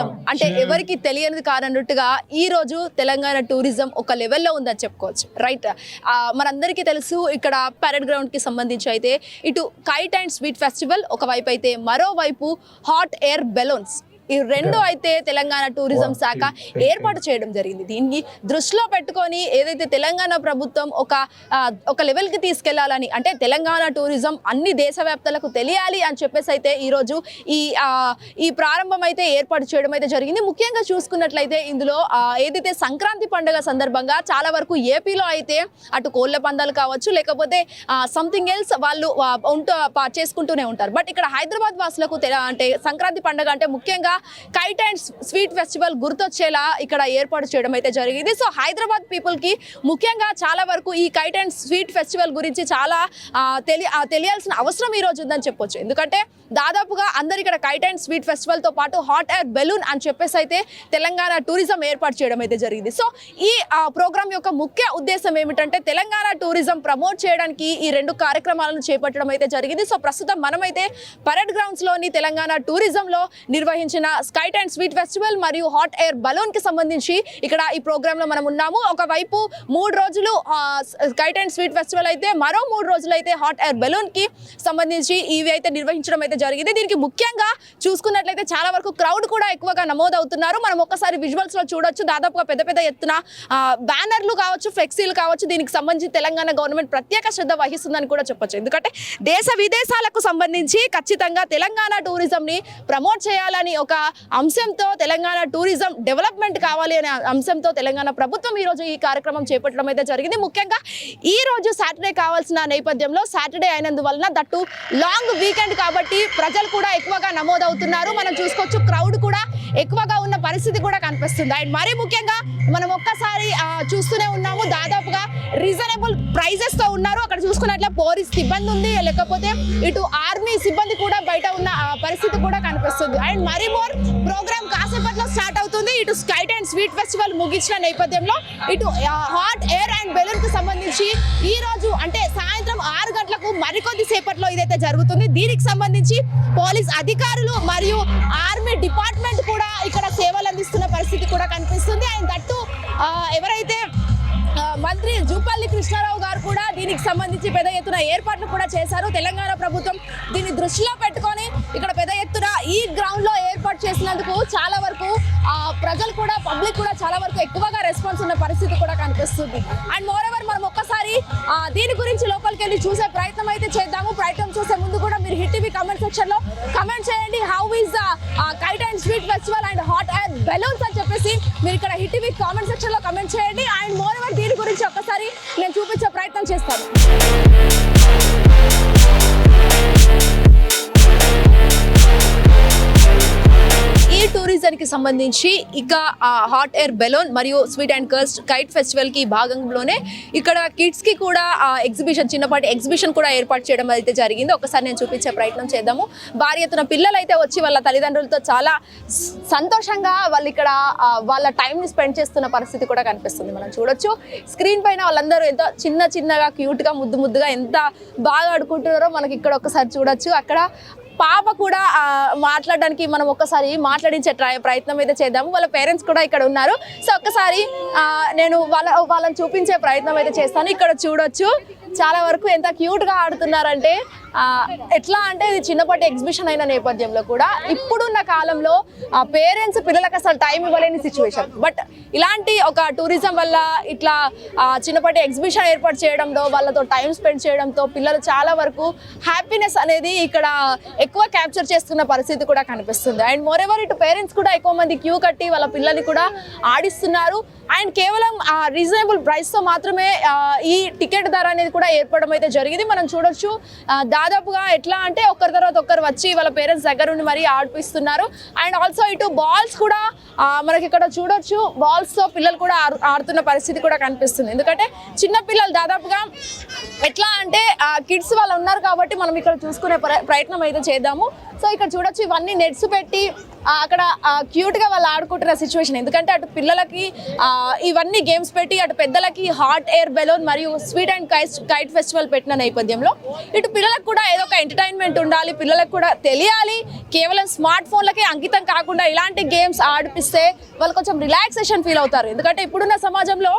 Tourism అంటే ఎవరికి తెలియనిది కానన్నట్టుగా ఈ రోజు తెలంగాణ టూరిజం ఒక లెవెల్లో ఉందని చెప్పుకోవచ్చు రైట్ మనందరికీ తెలుసు ఇక్కడ పరేడ్ గ్రౌండ్కి సంబంధించి అయితే ఇటు కైట్ అండ్ స్వీట్ ఫెస్టివల్ ఒకవైపు అయితే మరోవైపు హాట్ ఎయిర్ బెలూన్స్ ఈ రెండు అయితే తెలంగాణ టూరిజం శాఖ ఏర్పాటు చేయడం జరిగింది. దీన్ని దృష్టిలో పెట్టుకొని ఏదైతే తెలంగాణ ప్రభుత్వం ఒక ఒక లెవెల్కి తీసుకెళ్ళాలని అంటే తెలంగాణ టూరిజం అన్ని దేశవ్యాప్తలకు తెలియాలి అని చెప్పేసి అయితే ఈరోజు ఈ ఈ ప్రారంభం అయితే ఏర్పాటు చేయడం అయితే జరిగింది. ముఖ్యంగా చూసుకున్నట్లయితే ఇందులో ఏదైతే సంక్రాంతి పండుగ సందర్భంగా చాలా వరకు ఏపీలో అయితే అటు కోళ్ళ పందాలు కావచ్చు లేకపోతే సంథింగ్ ఎల్స్ వాళ్ళు ఉంటూ చేసుకుంటూనే ఉంటారు. బట్ ఇక్కడ హైదరాబాద్ వాసులకు అంటే సంక్రాంతి పండుగ అంటే ముఖ్యంగా కైట్ అండ్ స్వీట్ ఫెస్టివల్ గుర్తొచ్చేలా ఇక్కడ ఏర్పాటు చేయడం అయితే జరిగింది. సో హైదరాబాద్ పీపుల్కి ముఖ్యంగా చాలా వరకు ఈ కైట్ అండ్ స్వీట్ ఫెస్టివల్ గురించి చాలా తెలి తెలియాల్సిన అవసరం ఈ రోజు ఉందని చెప్పొచ్చు. ఎందుకంటే దాదాపుగా అందరు ఇక్కడ కైట్ అండ్ స్వీట్ ఫెస్టివల్తో పాటు హాట్ ఎయిర్ బెలూన్ అని చెప్పేసి అయితే తెలంగాణ టూరిజం ఏర్పాటు చేయడం అయితే జరిగింది. సో ఈ ప్రోగ్రామ్ యొక్క ముఖ్య ఉద్దేశం ఏమిటంటే తెలంగాణ టూరిజం ప్రమోట్ చేయడానికి ఈ రెండు కార్యక్రమాలను చేపట్టడం అయితే జరిగింది. సో ప్రస్తుతం మనమైతే పరేడ్ గ్రౌండ్స్లోని తెలంగాణ టూరిజంలో నిర్వహించిన స్కైట్ అండ్ స్వీట్ ఫెస్టివల్ మరియు హాట్ ఎయిర్ బలూన్కి సంబంధించి ఇక్కడ ఈ ప్రోగ్రామ్లో మనం ఉన్నాము. ఒకవైపు మూడు రోజులు స్కైట్ అండ్ స్వీట్ ఫెస్టివల్ అయితే మరో మూడు రోజులు అయితే హాట్ ఎయిర్ బెలూన్కి సంబంధించి ఇవి అయితే నిర్వహించడం అయితే జరిగింది. దీనికి ముఖ్యంగా చూసుకున్నట్లయితే చాలా వరకు క్రౌడ్ కూడా ఎక్కువగా నమోదవుతున్నారు. మనం ఒక్కసారి విజువల్స్లో చూడొచ్చు. దాదాపుగా పెద్ద పెద్ద ఎత్తున బ్యానర్లు కావచ్చు ఫ్లెక్సీలు కావచ్చు దీనికి సంబంధించి తెలంగాణ గవర్నమెంట్ ప్రత్యేక శ్రద్ధ వహిస్తుందని కూడా చెప్పొచ్చు. ఎందుకంటే దేశ విదేశాలకు సంబంధించి ఖచ్చితంగా తెలంగాణ టూరిజం ని ప్రమోట్ చేయాలని ఒక అంశంతో తెలంగాణ టూరిజం డెవలప్మెంట్ కావాలి అనే అంశంతో తెలంగాణ ప్రభుత్వం ఈ రోజు ఈ కార్యక్రమం చేపట్టడం అయితే జరిగింది. ముఖ్యంగా ఈ రోజు సాటర్డే కావాల్సిన నేపథ్యంలో సాటర్డే అయినందువలన దట్టు లాంగ్ వీకెండ్ కాబట్టి ప్రజలు కూడా ఎక్కువగా నమోదవుతున్నారు. మనం చూసుకోవచ్చు క్రౌడ్ కూడా ఎక్కువగా ఉన్న పరిస్థితి కూడా కనిపిస్తుంది. అండ్ మరీ ముఖ్యంగా మనం ఒక్కసారి చూస్తూనే ఉన్నాము. దాదాపుగా రీజనబుల్ ప్రైజెస్తో ఉన్నారు. అక్కడ చూసుకున్నట్లే పోలీస్ సిబ్బంది ఉంది. లేకపోతే ఇటు ఆర్మీ సిబ్బంది కూడా బయట ఉన్న పరిస్థితి కూడా కనిపిస్తుంది. అండ్ మరీ ఫోర్ ప్రోగ్రామ్ కాసేపట్లో స్టార్ట్ అవుతుంది. ఇటు స్కైట్ అండ్ స్వీట్ ఫెస్టివల్ ముగించిన నేపథ్యంలో ఇటు హాట్ ఎయిర్ అండ్ బెలూన్కు సంబంధించి ఈ రోజు అంటే సాయంత్రం ఆరు గంటలకు మరికొద్ది సేపట్లో ఇదైతే జరుగుతుంది. దీనికి సంబంధించి పోలీస్ అధికారులు మరియు ఆర్మీ డిపార్ట్మెంట్ కూడా ఇక్కడ సేవలు అందిస్తున్న పరిస్థితి కూడా కనిపిస్తుంది. అండ్ దట్టు ఎవరైతే మంత్రి జూపల్లి కృష్ణారావు గారు కూడా దీనికి సంబంధించి పెద్ద ఎత్తున ఏర్పాట్లు కూడా చేశారు. తెలంగాణ ప్రభుత్వం దీన్ని దృష్టిలో పెట్టుకొని ఇక్కడ పెద్ద ఎత్తున ఈ గ్రౌండ్లో ఏర్పాటు చేసినందుకు చాలా వరకు ప్రజలు కూడా పబ్లిక్ కూడా చాలా వరకు ఎక్కువగా రెస్పాన్స్ ఉన్న పరిస్థితి కూడా కనిపిస్తుంది. అండ్ మోర్ ఎవర్ మనం ఒక్కసారి దీని గురించి లోపలికి వెళ్ళి చూసే ప్రయత్నం అయితే చేద్దాము. ప్రయత్నం చూసే ముందు కూడా మీరు హిట్ టీవీ కమెంట్ సెక్షన్లో కమెంట్ చేయండి. How is kite and sweet festival and hot and balloons అని చెప్పేసి మీరు ఇక్కడ హిట్ టీవీ కామెంట్ సెక్షన్లో కమెంట్ చేయండి. అండ్ మోర్ ఎవర్ దీని గురించి ఒక్కసారి నేను చూపించే ప్రయత్నం చేస్తాను. టూరిజం కి సంబంధించి ఇక హాట్ ఎయిర్ బెలూన్ మరియు స్వీట్ అండ్ కర్స్ట్ కైట్ ఫెస్టివల్కి భాగంలోనే ఇక్కడ కిడ్స్కి కూడా ఎగ్జిబిషన్ చిన్నపాటి ఎగ్జిబిషన్ కూడా ఏర్పాటు చేయడం అయితే జరిగింది. ఒకసారి నేను చూపించే ప్రయత్నం చేద్దాము. భారీ ఎత్తున పిల్లలు అయితే వచ్చి వాళ్ళ తల్లిదండ్రులతో చాలా సంతోషంగా వాళ్ళు ఇక్కడ వాళ్ళ టైంని స్పెండ్ చేస్తున్న పరిస్థితి కూడా కనిపిస్తుంది. మనం చూడొచ్చు. స్క్రీన్ పైన వాళ్ళందరూ ఎంత చిన్న చిన్నగా క్యూట్గా ముద్దు ముద్దుగా ఎంత బాగా ఆడుకుంటున్నారో మనకి ఇక్కడ ఒకసారి చూడొచ్చు. అక్కడ పాప కూడా మాట్లాడడానికి మనం ఒక్కసారి మాట్లాడించే ప్రయత్నం అయితే చేద్దాము. వాళ్ళ పేరెంట్స్ కూడా ఇక్కడ ఉన్నారు. సో ఒక్కసారి నేను వాళ్ళ వాళ్ళని చూపించే ప్రయత్నం అయితే చేస్తాను. ఇక్కడ చూడొచ్చు. చాలా వరకు ఎంత క్యూట్గా ఆడుతున్నారంటే ఎట్లా అంటే ఇది చిన్నపాటి ఎగ్జిబిషన్ అయిన నేపథ్యంలో కూడా ఇప్పుడున్న కాలంలో పేరెంట్స్ పిల్లలకు అసలు టైం ఇవ్వలేని సిచ్యువేషన్. బట్ ఇలాంటి ఒక టూరిజం వల్ల ఇట్లా చిన్నపాటి ఎగ్జిబిషన్ ఏర్పాటు చేయడంతో వాళ్ళతో టైం స్పెండ్ చేయడంతో పిల్లలు చాలా వరకు హ్యాపీనెస్ అనేది ఇక్కడ ఎక్కువ క్యాప్చర్ చేస్తున్న పరిస్థితి కూడా కనిపిస్తుంది. అండ్ మోర్ ఎవర్ ఇటు పేరెంట్స్ కూడా ఎక్కువ మంది క్యూ కట్టి వాళ్ళ పిల్లల్ని కూడా ఆడిస్తున్నారు. అండ్ కేవలం రీజనబుల్ ప్రైస్తో మాత్రమే ఈ టికెట్ ధర అనేది కూడా ఏర్పడడం అయితే జరిగింది. మనం చూడొచ్చు దాదాపుగా ఎట్లా అంటే ఒకరి తర్వాత ఒకరు వచ్చి వాళ్ళ పేరెంట్స్ దగ్గర ఉండి మరీ ఆడిపిస్తున్నారు. అండ్ ఆల్సో ఇటు బాల్స్ కూడా మనకి ఇక్కడ చూడొచ్చు బాల్స్తో పిల్లలు కూడా ఆడుతున్న పరిస్థితి కూడా కనిపిస్తుంది. ఎందుకంటే చిన్న పిల్లలు దాదాపుగా ఎట్లా అంటే కిడ్స్ వాళ్ళు ఉన్నారు కాబట్టి మనం ఇక్కడ చూసుకునే ప్ర- ప్రయత్నం అయితే చేద్దాము. సో ఇక్కడ చూడొచ్చు ఇవన్నీ నెట్స్ పెట్టి అక్కడ క్యూట్గా వాళ్ళు ఆడుకుంటున్న సిచ్యువేషన్ ఎందుకంటే అటు పిల్లలకి ఇవన్నీ గేమ్స్ పెట్టి అటు పెద్దలకి హాట్ ఎయిర్ బెలూన్ మరియు sweet and kite kite festival పెట్టిన నేపథ్యంలో ఇటు పిల్లలకు కూడా ఏదో ఒక ఎంటర్టైన్మెంట్ ఉండాలి పిల్లలకు కూడా తెలియాలి. కేవలం స్మార్ట్ ఫోన్లకే అంకితం కాకుండా ఇలాంటి గేమ్స్ ఆడిపిస్తే వాళ్ళు కొంచెం రిలాక్సేషన్ ఫీల్ అవుతారు. ఎందుకంటే ఇప్పుడున్న సమాజంలో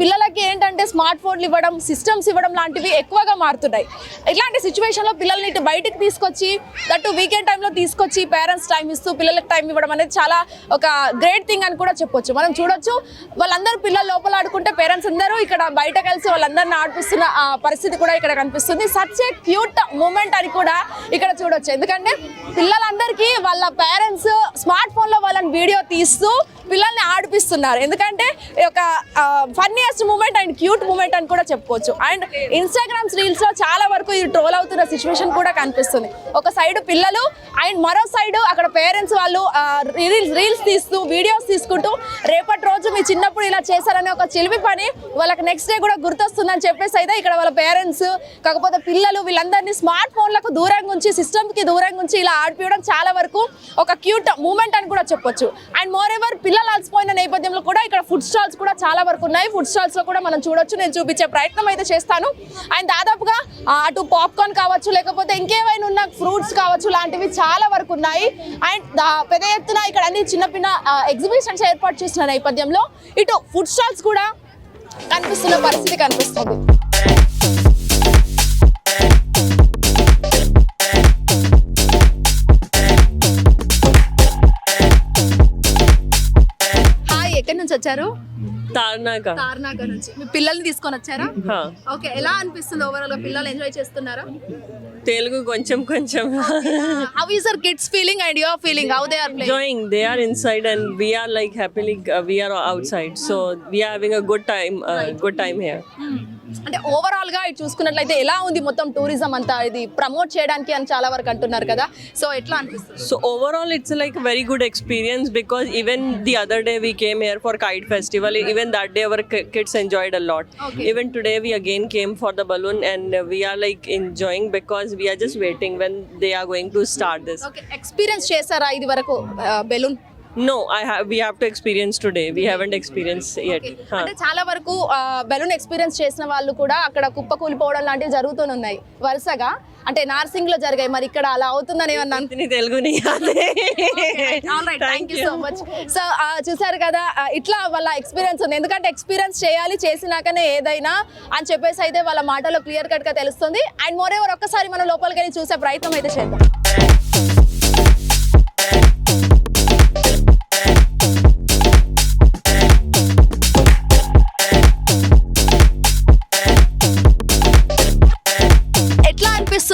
పిల్లలకి ఏంటంటే స్మార్ట్ ఫోన్లు ఇవ్వడం సిస్టమ్స్ ఇవ్వడం లాంటివి ఎక్కువగా మారుతున్నాయి. ఇట్లాంటి సిచ్యువేషన్లో పిల్లల్ని ఇటు బయటికి తీసుకొచ్చి దట్టు వీకెండ్ టైంలో తీసుకొచ్చి పేరెంట్స్ టైం ఇస్తూ పిల్లలకు టైం ఇవ్వడం అనేది చాలా ఒక గ్రేట్ థింగ్ అని కూడా చెప్పొచ్చు. మనం చూడొచ్చు వాళ్ళందరూ పిల్లలు లోపల ఆడుకుంటే పేరెంట్స్ అందరూ ఇక్కడ బయట కలిసి వాళ్ళందరిని ఆడిపిస్తున్న పరిస్థితి కూడా ఇక్కడ కనిపిస్తుంది. సచ్ ఏ క్యూట్ మూమెంట్ అని కూడా ఇక్కడ చూడొచ్చు. ఎందుకంటే పిల్లలందరికీ వాళ్ళ పేరెంట్స్ స్మార్ట్ ఫోన్లో వాళ్ళని వీడియో తీస్తూ పిల్లల్ని ఆడిపిస్తున్నారు. ఎందుకంటే ఈ యొక్క funniest moment and cute moment అని కూడా చెప్పుకోవచ్చు. అండ్ ఇన్స్టాగ్రామ్స్ రీల్స్లో చాలా వరకు ఇది ట్రోల్ అవుతున్న సిచ్యువేషన్ కూడా కనిపిస్తుంది. ఒక సైడ్ పిల్లలు అండ్ మరో సైడ్ అక్కడ పేరెంట్స్ వాళ్ళు రీల్స్ రీల్స్ తీస్తూ వీడియోస్ తీసుకుంటూ రేపటి రోజు మీ చిన్నప్పుడు ఇలా చేశారనే ఒక చిలిపి పని వాళ్ళకి నెక్స్ట్ డే కూడా గుర్తొస్తుందని చెప్పేసి అయితే ఇక్కడ వాళ్ళ పేరెంట్స్ కాకపోతే పిల్లలు వీళ్ళందరినీ స్మార్ట్ ఫోన్లకు దూరంగా ఉంచి సిస్టమ్కి దూరంగా ఉంచి ఇలా ఆడిపించడం చాలా వరకు ఒక క్యూట్ మూమెంట్ అని కూడా చెప్పొచ్చు. అండ్ మోర్ ఎవర్ పిల్లలు అలసిపోయిన నేపథ్యంలో కూడా ఇక్కడ ఫుడ్ స్టాల్స్ కూడా చాలా వరకు ఉన్నాయి. ఫుడ్ స్టాల్స్లో కూడా మనం చూడొచ్చు. నేను చూపించే ప్రయత్నం అయితే చేస్తాను. అండ్ దాదాపుగా అటు పాప్కార్న్ కావచ్చు లేకపోతే ఇంకేమైనా ఉన్న ఫ్రూట్స్ కావచ్చు లాంటివి చాలా వరకు ఉన్నాయి. అండ్ పెద్ద ఎత్తున ఇక్కడ అన్ని చిన్న పిన్న ఎగ్జిబిషన్స్ ఏర్పాటు చేసిన నేపథ్యంలో ఇటు ఫుడ్ స్టాల్స్ కూడా కనిపిస్తున్న పరిస్థితి కనిపిస్తుంది. వచ్చారు? తార్నాక తార్నాక నుంచి. మీ పిల్లల్ని తీసుకొని వచ్చారా. ఓకే ఎలా అనిపిస్తుంది ఓవరాల్గా పిల్లలు ఎంజాయ్ చేస్తున్నారా? తెలుగు కొంచెం కొంచెం. How is your kids feeling and your feeling how they are they are inside and we are like happily uh, we are outside. So we are having a good time uh, good time here. అంటే ఓవరాల్గా ఇటు చూసుకున్నట్లయితే ఎలా ఉంది మొత్తం tourism అంతా? ఇది promote చేయడానికి అని చాలా వరకు అంటున్నారు కదా. సో ఎట్లా అనిపిస్తుంది? So overall it's like very good experience because even the other day we came here for kite festival even that day our kids enjoyed a lot even today we again came for the balloon and we're like enjoying because we're just waiting when they are going to start this experience చేశారా ఇది వరకు balloon no i have we have to experience today. We haven't experienced yet. Huh. అంటే చాలా వరకు balloon experience చేసిన వాళ్ళు కూడా అక్కడ కుప్ప కూలిపోవడం లాంటివి జరుగుతూనే ఉన్నాయి. వరుసగా. అంటే నార్సింగ్లో జరిగాయి. మరి ఇక్కడ అలా అవుతుందని ఏమన్నా ఇతని తెలుగు నీ అదే. Thank you so much so చూసారు కదా ఇట్లా వాళ్ళ ఎక్స్పీరియన్స్ ఉంది. ఎందుకంటే ఎక్స్పీరియన్స్ చేయాలి చేసినాకనే ఏదైనా అని చెప్పేసి అయితే వాళ్ళ మాటలో క్లియర్ కట్గా తెలుస్తుంది. అండ్ మోర్ ఎవర్ ఒక్కసారి మనం లోపలికి వెళ్ళి చూసే ప్రయత్నం అయితే చేద్దాం.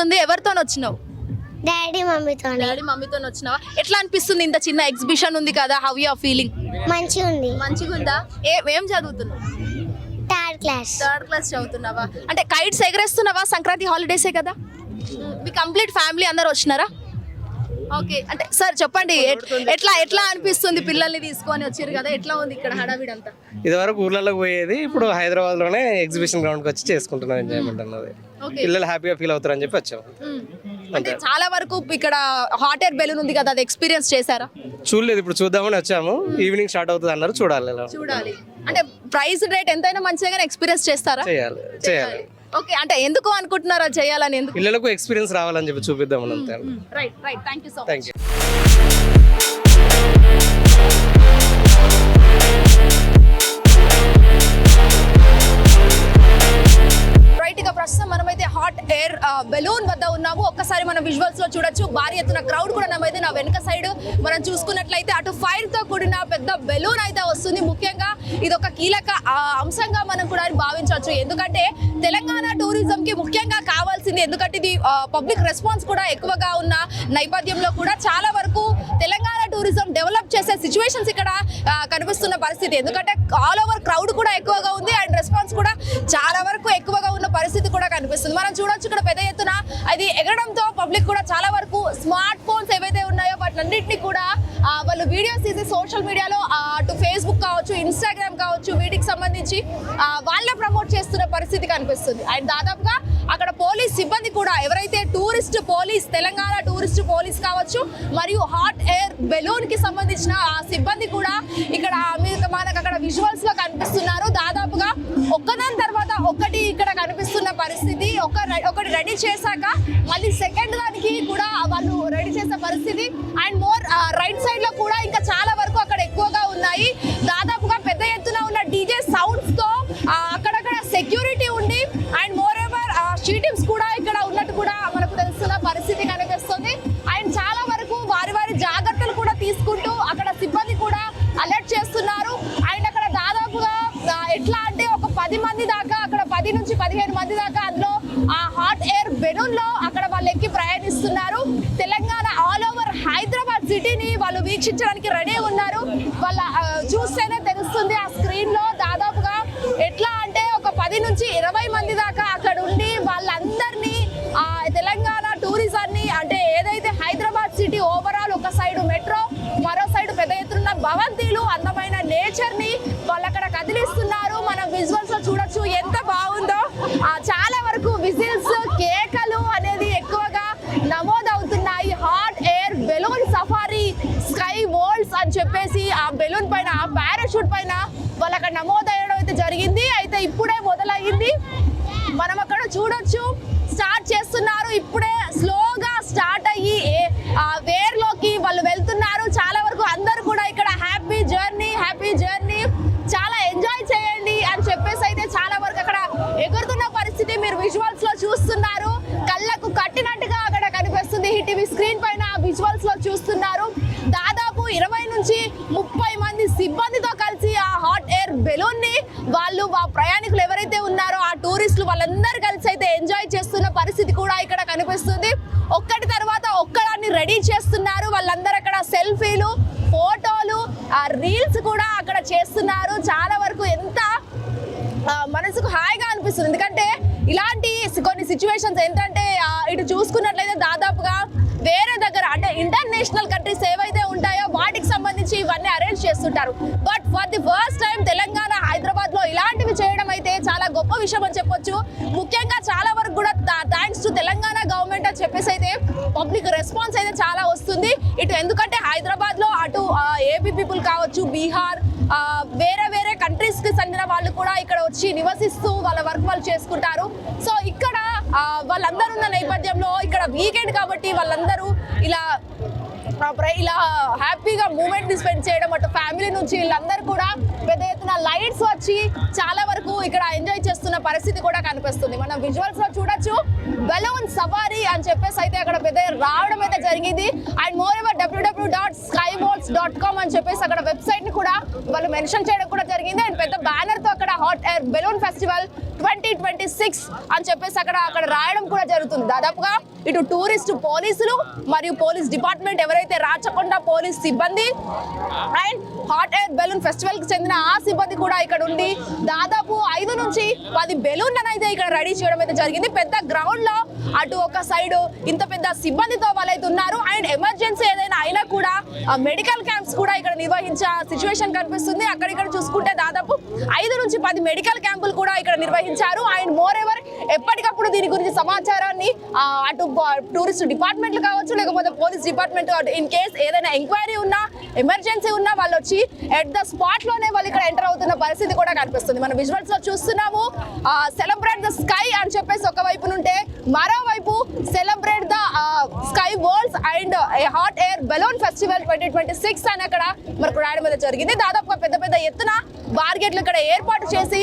అనిపిస్తుంది? ఎవరితో వచ్చినావు? డాడీ మమ్మీతోనే. డాడీ మమ్మీతో వచ్చినావా? ఎట్లా అనిపిస్తుంది ఇంత చిన్న ఎగ్జిబిషన్ ఉంది కదా హౌ యూ ఫీలింగ్ మంచిగా ఉంది. మంచిగా ఉందా? ఏ ఏం చదువుతున్నావు? థర్డ్ క్లాస్ థర్డ్ క్లాస్ చదువుతున్నావా? అంటే కైట్స్ ఎగరేస్తున్నావా? సంక్రాంతి హాలిడేసే కదా? మీ కంప్లీట్ ఫ్యామిలీ అందరు వచ్చినారా? ఓకే అంటే సార్ చెప్పండి ఎట్- ఎట్లా ఎట్లా అనిపిస్తుంది పిల్లల్ని తీసుకొని వచ్చారు కదా ఎట్లా ఉంది ఇక్కడ హడావిడి అంతా ఇదివరకు ఊర్లలో పోయేది ఇప్పుడు హైదరాబాద్లోనే ఎగ్జిబిషన్ గ్రౌండ్కి వచ్చి చేసుకుంటున్నాం ఎంజాయ్మెంట్ అన్నది. పిల్లలు హ్యాపీగా ఫీల్ అవుతారు అని చెప్పి వచ్చాము అంటే చాలా వరకు ఇక్కడ హాట్ ఎయిర్ బెలూన్ ఉంది కదా అది ఎక్స్పీరియన్స్ చేశారా? చూడలేదు ఇప్పుడు చూద్దామని వచ్చాము. ఈవినింగ్ స్టార్ట్ అవుతుంది అన్నారు చూడాలి చూడాలి. అంటే ప్రైస్ రేట్ ఎంతైనా మంచిగా ఎక్స్పీరియన్స్ చేస్తారా? చేయాలి. చేయాలి. ఓకే అంటే ఎందుకు అనుకుంటున్నారా చేయాలని? ఎందుకు? పిల్లలకు ఎక్స్పీరియన్స్ రావాలని చెప్పి చూపిద్దామని అంతే right right. Thank you so thank you hot air balloon వద్ద ఉన్నాము. ఒక్కసారి మనం విజువల్స్లో చూడొచ్చు. భారీ ఎత్తున క్రౌడ్ కూడా నమైతే నా వెనుక సైడ్ మనం చూసుకున్నట్లయితే అటు ఫైర్తో కూడిన పెద్ద బెలూన్ అయితే వస్తుంది. ముఖ్యంగా ఇది ఒక కీలక అంశంగా మనం కూడా భావించవచ్చు. ఎందుకంటే తెలంగాణ టూరిజం కి ముఖ్యంగా కావాల్సింది ఎందుకంటే ఇది పబ్లిక్ రెస్పాన్స్ కూడా ఎక్కువగా ఉన్న నేపథ్యంలో కూడా చాలా వరకు తెలంగాణ టూరిజం డెవలప్ చేసే సిచ్యువేషన్స్ ఇక్కడ కనిపిస్తున్న పరిస్థితి. ఎందుకంటే ఆల్ ఓవర్ క్రౌడ్ కూడా ఎక్కువగా ఉంది. కనిపిస్తుంది మనం చూడొచ్చు ఇక్కడ పెద్ద ఎత్తున అది ఎగరడంతో పబ్లిక్ కూడా చాలా వరకు స్మార్ట్ ఫోన్స్ ఏవైతే ఉన్నాయో వాటినన్నింటినీ కూడా వాళ్ళు వీడియోస్ తీసి సోషల్ మీడియాలో అటు ఫేస్బుక్ కావచ్చు ఇన్స్టాగ్రామ్ కావచ్చు వీటికి సంబంధించి వాళ్ళే ప్రమోట్ చేస్తున్న పరిస్థితి కనిపిస్తుంది. అండ్ దాదాపుగా అక్కడ పోలీస్ సిబ్బంది కూడా ఎవరైతే tourist police Telangana tourist police కావచ్చు మరియు హాట్ ఎయిర్ బెలూన్కి సంబంధించిన ఆ సిబ్బంది కూడా ఇక్కడ మనకు అక్కడ విజువల్స్లో కనిపిస్తున్నారు. దాదాపుగా ఒక్కదాని తర్వాత ఒక్కటి ఇక్కడ కనిపిస్తున్న ఒక రె- ఒకటి రెడీ చేశాక మళ్ళీ సెకండ్ దానికి కూడా నేచర్ని వాళ్ళు అక్కడ కదిలిస్తున్నారు. మనం విజువల్స్లో చూడొచ్చు ఎంత బాగుందో. చాలా వరకు విజిల్స్ కేకలు అనేది ఎక్కువగా నమోదవుతున్నాయి. Hot air balloon safari sky worlds అని చెప్పేసి ఆ బెలూన్ పైన ఆ పారాషూట్ పైన వాళ్ళు అక్కడ నమోదయ్యడం అయితే జరిగింది. అయితే ఇప్పుడే మొదలయ్యింది. మనం అక్కడ చూడొచ్చు. స్టార్ట్ చేస్తున్నారు. ఇప్పుడే చేశారు. But for the first time Telangana హైదరాబాద్లో ఇలాంటివి చేయడం అయితే చాలా గొప్ప విషయం అని చెప్పొచ్చు. ముఖ్యంగా చాలా వరకు కూడా థ్యాంక్స్ టు తెలంగాణ గవర్నమెంట్ అని చెప్పేసి అయితే పబ్లిక్ రెస్పాన్స్ అయితే చాలా వస్తుంది. ఇటు ఎందుకంటే హైదరాబాద్లో అటు ఏపీ పీపుల్ కావచ్చు బీహార్ వేరే వేరే కంట్రీస్కి చెందిన వాళ్ళు కూడా ఇక్కడ వచ్చి నివసిస్తూ వాళ్ళ వర్క్ వాళ్ళు చేసుకుంటారు. సో ఇక్కడ వాళ్ళందరూ ఉన్న నేపథ్యంలో ఇక్కడ వీకెండ్ కాబట్టి వాళ్ళందరూ ఇలా ప్ర- ఇలా హ్యాపీగా మూమెంట్ని స్పెండ్ చేయడం అటు ఫ్యామిలీ నుంచి వీళ్ళందరూ కూడా పెద్ద ఎత్తున లైట్స్ వచ్చి చాలా వరకు ఇక్కడ ఎంజాయ్ చేస్తున్న పరిస్థితి కూడా కనిపిస్తుంది. మనం విజువల్స్లో చూడొచ్చు బెలూన్ సవారీ అని చెప్పేసి అయితే అక్కడ పెద్ద రావడం అయితే జరిగింది. And moreover W W dot sky dot com అని చెప్పేసి అక్కడ వెబ్సైట్ని కూడా వాళ్ళు మెన్షన్ చేయడం కూడా జరిగింది. అండ్ పెద్ద బ్యానర్తో అక్కడ hot air balloon festival twenty twenty six అని చెప్పేసి అక్కడ అక్కడ రాయడం కూడా జరుగుతుంది. దాదాపుగా ఇటు టూరిస్ట్ పోలీసులు మరియు పోలీస్ డిపార్ట్మెంట్ ఎవరైతే రాచకొండ పోలీస్ సిబ్బంది అండ్ హాట్ ఎయిర్ బెలూన్ ఫెస్టివల్కి చెందిన ఆ సిబ్బంది కూడా ఇక్కడ ఉండి దాదాపు ఐదు నుంచి పది బెలూన్లను అయితే ఇక్కడ రెడీ చేయడం అయితే జరిగింది. పెద్ద గ్రౌండ్లో అటు ఒక సైడ్ ఇంత పెద్ద సిబ్బందితో వాళ్ళైతే ఉన్నారు. అండ్ ఎమర్జెన్సీ ఏదైనా అయినా కూడా మెడికల్ క్యాంప్స్ కూడా ఇక్కడ నిర్వహించే సిచ్యువేషన్ కనిపిస్తుంది. అక్కడ ఇక్కడ చూసుకుంటే దాదాపు ఐదు నుంచి పది మెడికల్ క్యాంపులు కూడా ఇక్కడ నిర్వహించారు. అండ్ మోర్ ఎవర్ ఎప్పటికప్పుడు దీని గురించి సమాచారాన్ని అటు టూరిస్ట్ డిపార్ట్మెంట్లు కావచ్చు లేకపోతే పోలీస్ డిపార్ట్మెంట్ ఇన్ కేస్ ఏదైనా ఎంక్వైరీ ఉన్నా ఎమర్జెన్సీ ఉన్నా వాళ్ళు వచ్చి ఎట్ ద స్పాట్లోనే వాళ్ళు ఇక్కడ ఎంటర్ అవుతున్న పరిస్థితి కూడా కనిపిస్తుంది. మనం విజువల్స్లో చూస్తున్నాము సెలబ్రేట్ ద స్కై అని చెప్పేసి ఒక వైపు నుంటే మరోవైపు celebrate the sky worlds and hot air balloon festival twenty twenty six అని అక్కడ మనకు రాయడం మీద జరిగింది. దాదాపుగా పెద్ద పెద్ద ఎత్తున బార్గెట్లు ఇక్కడ ఏర్పాటు చేసి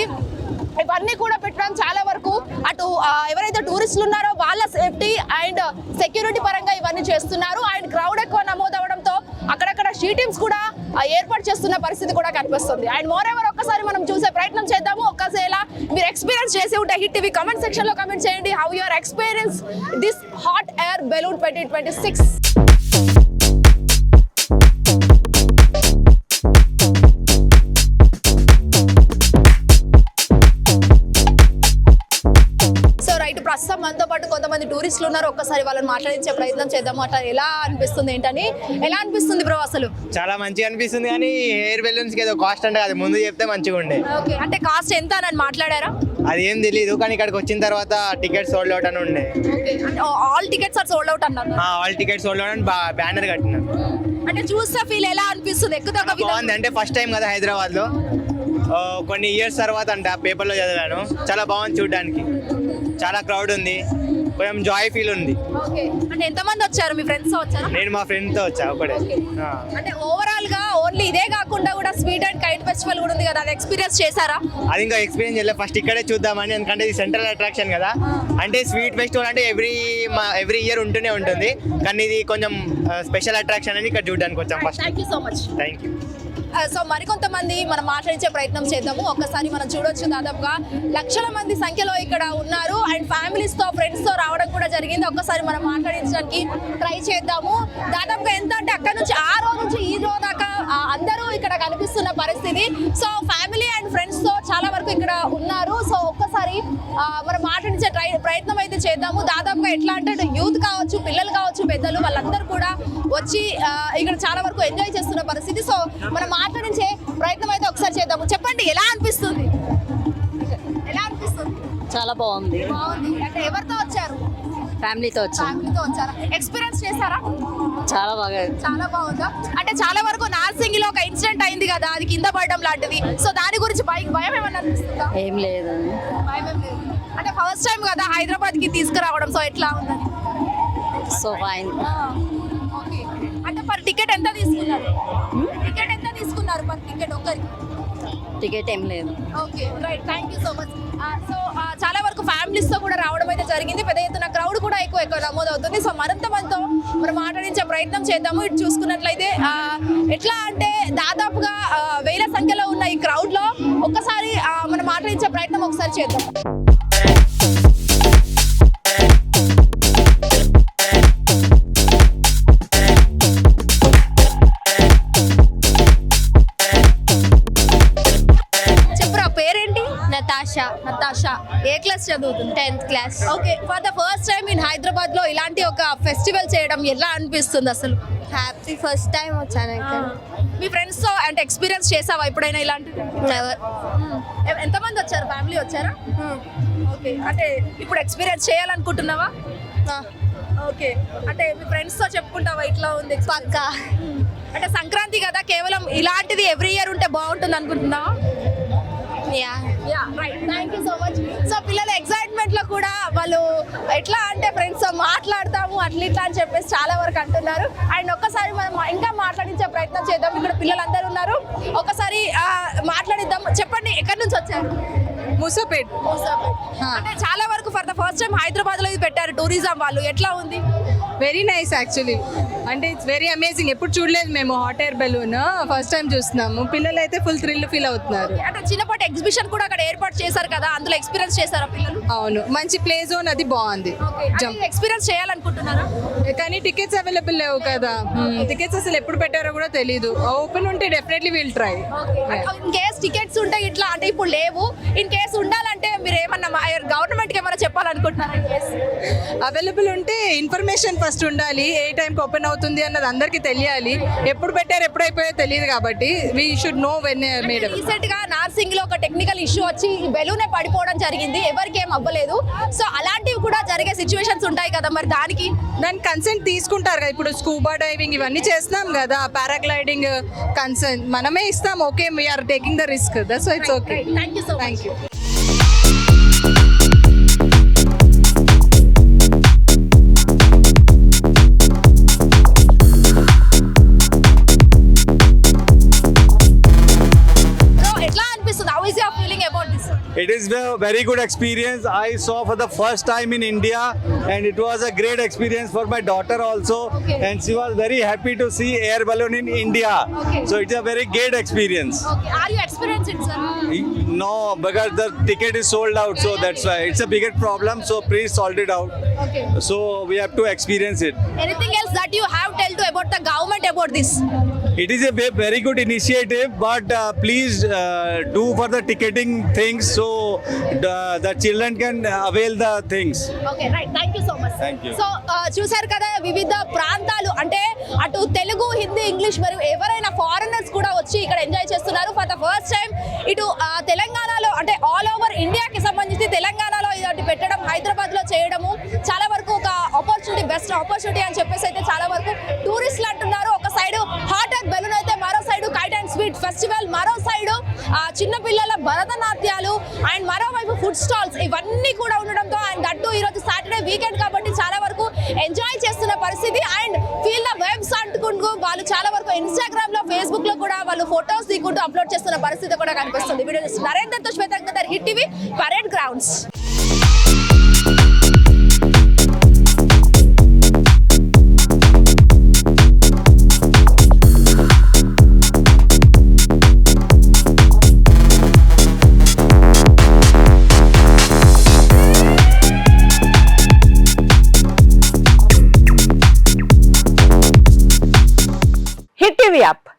ఇవన్నీ కూడా పెట్టడం చాలా వరకు అటు ఎవరైతే టూరిస్టులు ఉన్నారో వాళ్ళ సేఫ్టీ అండ్ సెక్యూరిటీ పరంగా ఇవన్నీ చేస్తున్నారు. అండ్ క్రౌడ్ ఎక్కువ నమోదవడంతో అక్కడక్కడ షీటింగ్స్ కూడా ఏర్పాటు చేస్తున్న పరిస్థితి కూడా కనిపిస్తుంది. అండ్ మోర్ ఎవర్ ఒక్కసారి మనం చూసే ప్రయత్నం చేద్దాము. ఒక్కసేలా మీరు ఎక్స్పీరియన్స్ చేసి ఉంటే హిట్ టీవీ కమెంట్ సెక్షన్లో కమెంట్ చేయండి. How your experience this hot air balloon twenty twenty six టూరిస్టులు ఉన్నారు. ఒక్కసారి వాళ్ళని మాట్లాడించే ప్రయత్నం చేద్దాం. అట్లా ఎలా అనిపిస్తుంది ఏంటని? ఎలా అనిపిస్తుంది బ్రో అసలు? చాలా మంచిగా అనిపిస్తుంది కానీ హెయిర్ బెలూన్స్ ఏదో కాస్ట్ అంటే అది ముందు చెప్తే మంచిగా ఉండే. ఓకే. అంటే కాస్ట్ ఎంత అని మాట్లాడారా? అది ఏం తెలియదు కానీ ఇక్కడికి వచ్చిన తర్వాత టికెట్ సోల్డ్ అవుట్ అని ఉండే. All tickets are sold out అన్నారు. ఆల్ టికెట్ సోల్డ్ అవుట్ అని బ్యానర్ కట్టిన అంటే చూస్తే ఫీల్ ఎలా అనిపిస్తుంది? ఎక్కువ బాగుంది. అంటే ఫస్ట్ టైం కదా హైదరాబాద్లో కొన్ని ఇయర్స్ తర్వాత అంట పేపర్లో చదివాను. చాలా బాగుంది చూడడానికి. చాలా క్రౌడ్ ఉంది. కొంచెం జాయ్ ఫీల్ ఉంది. ఓకే అంటే ఎంతమంది వచ్చారు? మీ ఫ్రెండ్స్ వచ్చారా? నేను మా ఫ్రెండ్తో వచ్చా ఒకడే. ఆ. అంటే ఓవరాల్గా ఓన్లీ ఇదే కాకుండా కూడా స్వీట్ అండ్ కైట్ ఫెస్టివల్ కూడా ఉంది కదా అది ఎక్స్పీరియన్స్ చేశారా? అది ఇంకా ఎక్స్పీరియన్స్ చేయలేదు. ఫస్ట్ ఇక్కడే చూద్దామని ఎందుకంటే ఇది సెంట్రల్ అట్రాక్షన్ కదా. అంటే స్వీట్ ఫెస్టివల్ అంటే ఎవ్రీ ఎవ్రీ ఇయర్ ఉంటూనే ఉంటుంది. కానీ ఇది కొంచెం స్పెషల్ అట్రాక్షన్ అని ఇక్కడ చూడడానికి వచ్చాం first thank you so much thank you Uh, so మరికొంతమంది మనం మాట్లాడించే ప్రయత్నం చేద్దాము. ఒక్కసారి మనం చూడొచ్చు దాదాపుగా లక్షల మంది సంఖ్యలో ఇక్కడ ఉన్నారు. అండ్ ఫ్యామిలీస్తో ఫ్రెండ్స్తో రావడం కూడా జరిగింది. ఒక్కసారి మనం మాట్లాడించడానికి ట్రై చేద్దాము. దాదాపుగా ఎంత అంటే అక్కడ నుంచి ఆ రోజు నుంచి ఈ రోజు దాకా అందరూ ఇక్కడ కనిపిస్తున్న పరిస్థితి. సో ఫ్యామిలీ అండ్ ఫ్రెండ్స్తో చాలా వరకు ఇక్కడ ఉన్నారు. సో ఒక్కసారి మనం మాట్లాడించే ట్రై ప్రయత్నం అయితే చేద్దాము. దాదాపుగా ఎట్లా అంటే యూత్ కావచ్చు పిల్లలు కావచ్చు పెద్దలు వాళ్ళందరూ కూడా వచ్చి ఇక్కడ చాలా వరకు ఎంజాయ్ చేస్తున్న పరిస్థితి. సో మనం మాట్లాడించే ప్రయత్నం అయితే ఒకసారి చేద్దాము. చెప్పండి ఎలా అనిపిస్తుంది? ఎలా అనిపిస్తుంది? చాలా బాగుంది. బాగుంది. అంటే ఎవరితో వచ్చారు? ఫ్యామిలీతో వచ్చాం. ఫ్యామిలీతో వచ్చారా? ఎక్స్పీరియన్స్ చేశారా? చాలా బాగా. చాలా బాగుందా? అంటే చాలా వరకు నార్సింగ్లో ఒక ఇన్సిడెంట్ అయింది కదా అది కింద పడడం లాంటిది. సో దాని గురించి భయం భయం ఏమన్నా అనిపిస్తుందా? ఏం లేదు. భయం ఏం లేదు. అంటే ఫస్ట్ టైం కదా హైదరాబాద్కి తీసుకురావడం సో ఎట్లా ఉందని సో ఫైన్ ఓకే. అంటే పర్ టికెట్ ఎంత తీసుకున్నారు? టికెట్ ఎంత తీసుకున్నారు పర్ టికెట్ ఒక్కరికి? టికెట్ ఏం లేదు. Okay right thank you so much so చాలా వరకు ఫ్యామిలీస్తో కూడా రావడం అయితే జరిగింది. పెద్ద ఎత్తున క్రౌడ్ కూడా ఎక్కువ ఎక్కువ నమోదు అవుతుంది సో మరింత మనతో మనం మాట్లాడించే ప్రయత్నం చేద్దాము. ఇటు చూసుకున్నట్లయితే ఎట్లా అంటే దాదాపుగా వేల సంఖ్యలో ఉన్న ఈ క్రౌడ్లో ఒక్కసారి మనం మాట్లాడించే ప్రయత్నం ఒకసారి చేద్దాం. క్లాస్ చదువుతుంది? Tenth class okay for the first time in హైదరాబాద్లో ఇలాంటి ఒక ఫెస్టివల్ చేయడం ఎలా అనిపిస్తుంది అసలు? హ్యాపీ ఫస్ట్ టైం వచ్చాను ఇక్కడ మీ ఫ్రెండ్స్తో అంటే ఎక్స్పీరియన్స్ చేసావా ఎప్పుడైనా నెవర్ ఎ- ఎంతమంది వచ్చారు? ఫ్యామిలీ వచ్చారా? ఓకే అంటే ఇప్పుడు ఎక్స్పీరియన్స్ చేయాలనుకుంటున్నావా? ఓకే అంటే మీ ఫ్రెండ్స్తో చెప్పుకుంటావా ఇట్లా ఉంది పక్కా. అంటే సంక్రాంతి కదా కేవలం ఇలాంటిది ఎవ్రీ ఇయర్ ఉంటే బాగుంటుంది అనుకుంటున్నావా? Right thank you so much so పిల్లల ఎక్సైట్మెంట్లో కూడా వాళ్ళు ఎట్లా అంటే ఫ్రెండ్స్తో మాట్లాడతాము అట్లా ఇట్లా అని చెప్పేసి చాలా వరకు అంటున్నారు. అండ్ ఒక్కసారి మనం ఇంకా మాట్లాడించే ప్రయత్నం చేద్దాం. ఇక్కడ పిల్లలందరూ ఉన్నారు. ఒకసారి మాట్లాడిద్దాం. చెప్పండి ఎక్కడి నుంచి వచ్చారు? మూసాపేట్. అంటే చాలా వరకు ఫర్ ద ఫస్ట్ టైం హైదరాబాద్లో ఇది పెట్టారు టూరిజం వాళ్ళు. ఎట్లా ఉంది? వెరీ నైస్ యాక్చువల్లీ అంటే ఇట్స్ వెరీ అమేజింగ్ ఎప్పుడు చూడలేదు మేము hot air balloon first time చూస్తున్నాము. పిల్లలు అయితే ఫుల్ థ్రిల్ ఫీల్ అవుతున్నారు. అంటే చిన్నపాటి ఎగ్జిబిషన్ కూడా అక్కడ ఏర్పాటు చేశారు కదా? అందులో ఎక్స్పీరియన్స్ చేశారా పిల్లలు? అవును. మంచి ప్లే జోన్ అది బాగుంది. ఎక్స్పీరియన్స్ చేయాలనుకుంటున్నారా? కానీ టికెట్స్ అవైలబుల్ లేవు కదా. టికెట్స్ అసలు ఎప్పుడు పెట్టారో కూడా తెలియదు ఓపెన్ ఉంటే definitely will try in case tickets ఉంటే ఇట్లా అంటే ఇప్పుడు లేవు. ఇన్ కేస్ ఉండాలంటే మీరు ఏమన్నా గవర్నమెంట్కి ఏమైనా చెప్పాలనుకుంటున్నారా? అవైలబుల్ ఉంటే ఇన్ఫర్మేషన్ ఫస్ట్ ఉండాలి ఏ టైంకి ఓపెన్ అవుతుంది అన్నది అందరికీ తెలియాలి. ఎప్పుడు పెట్టారు ఎప్పుడు అయిపోయో తెలియదు కాబట్టి we should know when made రీసెంట్గా నార్సింగ్లో ఒక టెక్నికల్ ఇష్యూ వచ్చి బెలూనే పడిపోవడం జరిగింది ఎవరికి ఏం అవ్వలేదు. సో అలాంటివి కూడా జరిగే సిచ్యువేషన్స్ ఉంటాయి కదా మరి దానికి? దాని కన్సెంట్ తీసుకుంటారు కదా ఇప్పుడు స్కూబా డైవింగ్ ఇవన్నీ చేస్తున్నాం కదా పారాగ్లైడింగ్ కన్సెంట్ మనమే ఇస్తాం okay we're taking the risk that's it's okay thank you It is a very good experience. I saw for the first time in India and it was a great experience for my daughter also. Okay. And she was very happy to see air balloon in India. Okay. So it's a very great experience. Okay. Are you experiencing, sir? No, because the ticket is sold out. So that's why it's a bigger problem. So please sort it out. Okay. So we have to experience it. Anything else that you have tell to about the government about this? It is a ve- very good initiative, but uh, please uh, do for the ticketing things so the, the children can avail the things. Okay right thank you so much Thank you. So చూసారు కదా వివిధ ప్రాంతాలు అంటే అటు Telugu Hindi English మరియు ఎవరైనా foreigners కూడా వచ్చి ఇక్కడ ఎంజాయ్ చేస్తున్నారు ఫర్ ద ఫస్ట్ టైం ఇటు ఆ, తెలంగాణలో అంటే ఆల్ ఓవర్ ఇండియాకి సంబంధించి తెలంగాణలో ఇలాంటి పెట్టడం హైదరాబాద్లో చేయడము చాలా వరకు ఒక ఆపర్చునిటీ బెస్ట్ ఆపర్చునిటీ అని చెప్పేసి అయితే చాలా వరకు టూరిస్టులు ఫెస్టివల్ మరో సైడు చిన్నపిల్లల భరతనాట్యాలు అండ్ మరోవైపు ఫుడ్ స్టాల్స్ ఇవన్నీ కూడా ఉండడంతో అండ్ దట్టు ఈరోజు సాటర్డే వీకెండ్ కాబట్టి చాలా వరకు ఎంజాయ్ చేస్తున్న పరిస్థితి. అండ్ ఫీల్ ద వెబ్స్ అంటుకుంటూ వాళ్ళు చాలా వరకు ఇన్స్టాగ్రామ్లో ఫేస్బుక్లో కూడా వాళ్ళు ఫొటోస్ దిగుంటూ అప్లోడ్ చేస్తున్న పరిస్థితి కూడా కనిపిస్తుంది. Video నరేందర్తో Shweta Hit TV parade grounds.